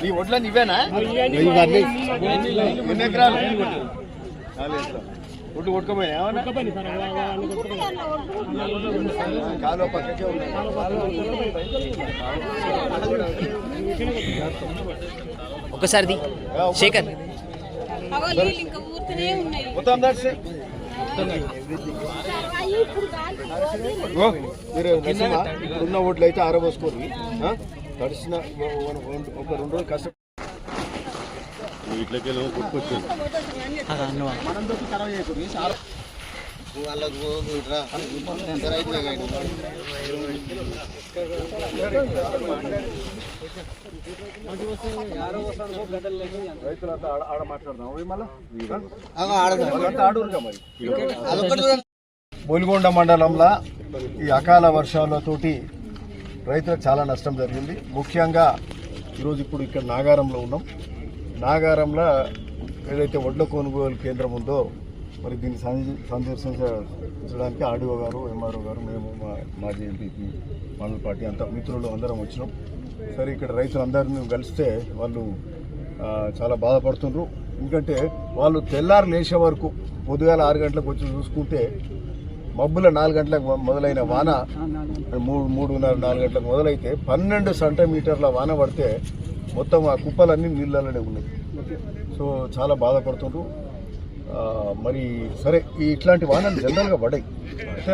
ఈ ఒడ్లని ఇవేనా ఎన్ని ఎకరాలు. ఒడ్డు కొట్టుకోపోయినా ఏమన్నా? కాలువ పక్కకే ఉంది ఒకసారిది శేఖర్. ఇప్పుడున్న ఓట్లు అయితే ఆరబోసుకోరు ఓ- ఒక రెండు రోజులు కష్టం ఇట్లకెళ్ళి కొట్టుకొచ్చింది బోలిగొండ మండలంలో ఈ అకాల వర్షాలతోటి రైతులకు చాలా నష్టం జరిగింది. ముఖ్యంగా ఈరోజు ఇప్పుడు ఇక్కడ నాగారంలో ఉన్నాం. నాగారంలో ఏదైతే వడ్ల కొనుగోలు కేంద్రం ఉందో మరి దీన్ని సంద- సందర్శించడానికి ఆర్డీఓ గారు ఎంఆర్ఓ గారు మేము మా మాజీ ఎంపీపీ మండల పార్టీ అంతా మిత్రులు అందరం వచ్చినాం. సరే ఇక్కడ రైతులందరినీ కలిస్తే వాళ్ళు చాలా బాధపడుతుండ్రు. ఎందుకంటే వాళ్ళు తెల్లారు లేచే వరకు పొద్దుగాల ఆరు గంటలకు వచ్చి చూసుకుంటే మబ్బుల నాలుగు గంటలకు మొదలైన వాన మూడు మూడున్నర నాలుగు గంటలకు మొదలైతే పన్నెండు సెంటీమీటర్ల వాన పడితే మొత్తం ఆ కుప్పలన్నీ నీళ్ళలోనే ఉన్నాయి. సో చాలా బాధపడుతుండ్రు. మరి సరే ఈ ఇట్లాంటి వానలు జనరల్గా పడాయి అంటే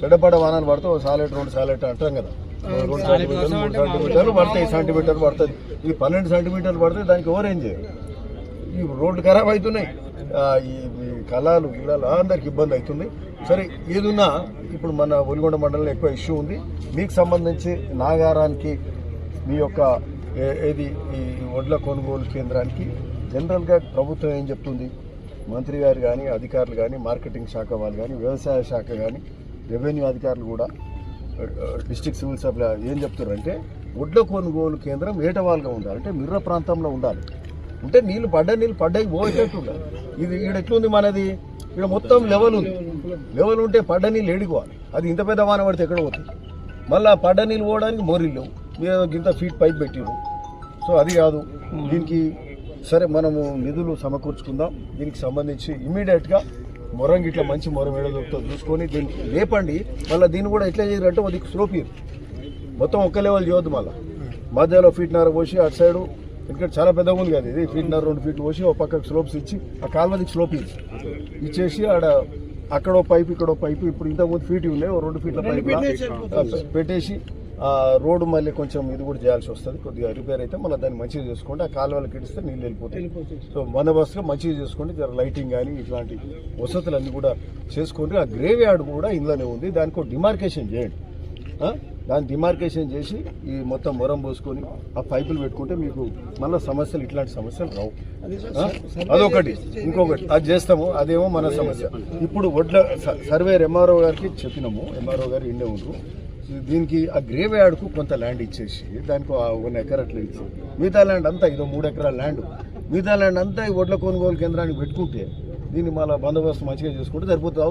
చెడ్డపడ వానలు పడితే ఓ సాలెట్ రెండు సాలెట్ అంటాం కదా. రెండు సెంటీమీటర్లు మూడు సెంటీమీటర్లు పడతాయి సెంటీమీటర్ పడుతుంది. ఇది పన్నెండు సెంటీమీటర్లు పడితే దానికి ఎవరు ఏం చేయరు ఈ రోడ్లు ఖరాబ్ అవుతున్నాయి. ఈ ఈ కళాలు గిలాలు అందరికి ఇబ్బంది అవుతుంది సరే ఏదున్నా ఇప్పుడు మన ఒలిగొండ మండలంలో ఎక్కువ ఇష్యూ ఉంది. మీకు సంబంధించి నాగారానికి మీ యొక్క ఏది ఈ వడ్ల కొనుగోలు కేంద్రానికి జనరల్గా ప్రభుత్వం ఏం చెప్తుంది? మంత్రి గారు కానీ అధికారులు కానీ మార్కెటింగ్ శాఖ వాళ్ళు కానీ వ్యవసాయ శాఖ కానీ రెవెన్యూ అధికారులు కూడా డిస్ట్రిక్ట్ సివిల్ సప్లై ఏం చెప్తారంటే వడ్ల కొనుగోలు కేంద్రం ఏటవాలుగా ఉండాలి. అంటే మిర్ర ప్రాంతంలో ఉండాలి. ఉంటే నీళ్ళు పడ్డ నీళ్ళు పడ్డాయి పోయేటట్టు ఉండాలి. ఇది ఈడ ఎట్లుంది మనది? ఇక్కడ మొత్తం లెవెల్ ఉంది. లెవెల్ ఉంటే పడ్డ నీళ్ళు ఏడిపోవాలి అది ఇంత పెద్ద వాన పడితే ఎక్కడ పోతుంది? మళ్ళీ ఆ పడ్డ నీళ్ళు పోవడానికి మోరీలు లేవు. మీరు ఇంత ఫీట్ పైప్ పెట్టిరు సో అది కాదు. దీనికి సరే మనము నిధులు సమకూర్చుకుందాం. దీనికి సంబంధించి ఇమీడియట్గా మొరం ఇట్లా మంచి మొరం ఏడ దొరుకుతుందో చూసుకొని దీనికి లేపండి. మళ్ళీ దీన్ని కూడా ఎట్లా చేయరంటే అది స్లోప్ ఇయ్యరు మొత్తం ఒక్క లెవెల్ చేయొద్దు మళ్ళీ. మధ్యలో ఫీట్నర పోసి అటు సైడు ఇక్కడ చాలా పెద్దగా ఉంది కదా ఇది. ఫీట్నర రెండు ఫీట్లు పోసి ఒక పక్కకు స్లోప్స్ ఇచ్చి ఆ కాల్వదికి స్లోప్ ఇచ్చి ఇచ్చేసి ఆడ అక్కడో పైపు ఇక్కడో పైపు ఇప్పుడు ఇంతకుముందు ఫీట్ ఉన్నాయి ఓ రెండు ఫీట్ల పైపు పెట్టేసి రోడ్డు మళ్ళీ కొంచెం ఇది కూడా చేయాల్సి వస్తుంది. కొద్దిగా రిపేర్ అయితే మళ్ళీ దాన్ని మంచిగా చేసుకోండి. ఆ కాలువలకి ఇడిస్తే నీళ్ళు వెళ్ళిపోతాయి. సో బందోబస్తుగా మంచిగా చేసుకోండి. జర లైటింగ్ కానీ ఇట్లాంటి వసతులన్నీ కూడా చేసుకోండి. ఆ గ్రేవ్ యార్డ్ కూడా ఇందులోనే ఉంది. దానికి ఒక డిమార్కేషన్ చేయండి? దాన్ని డిమార్కేషన్ చేసి ఈ మొత్తం మొరం పోసుకొని ఆ పైపులు పెట్టుకుంటే మీకు మళ్ళీ సమస్యలు ఇట్లాంటి సమస్యలు రావు? అదొకటి. ఇంకొకటి. అది చేస్తాము. అదేమో మన సమస్య. ఇప్పుడు వడ్ల సర్వేర్ ఎంఆర్ఓ గారికి చెప్పినాము. ఎంఆర్ఓ గారు ఇండే ఉంటారు దీనికి ఆ గ్రేవ్ యార్డ్కు కొంత ల్యాండ్ ఇచ్చేసి దానికి ఆ వన్ ఎకర్ అట్లా ఇచ్చి మిగతా ల్యాండ్ అంతా ఇదో మూడు ఎకరాల ల్యాండ్ మిగతా ల్యాండ్ అంతా ఈ వడ్ల కొనుగోలు కేంద్రానికి పెట్టుకుంటే దీన్ని మళ్ళీ బందోబస్తు మంచిగా చేసుకుంటే సరిపోతుంది.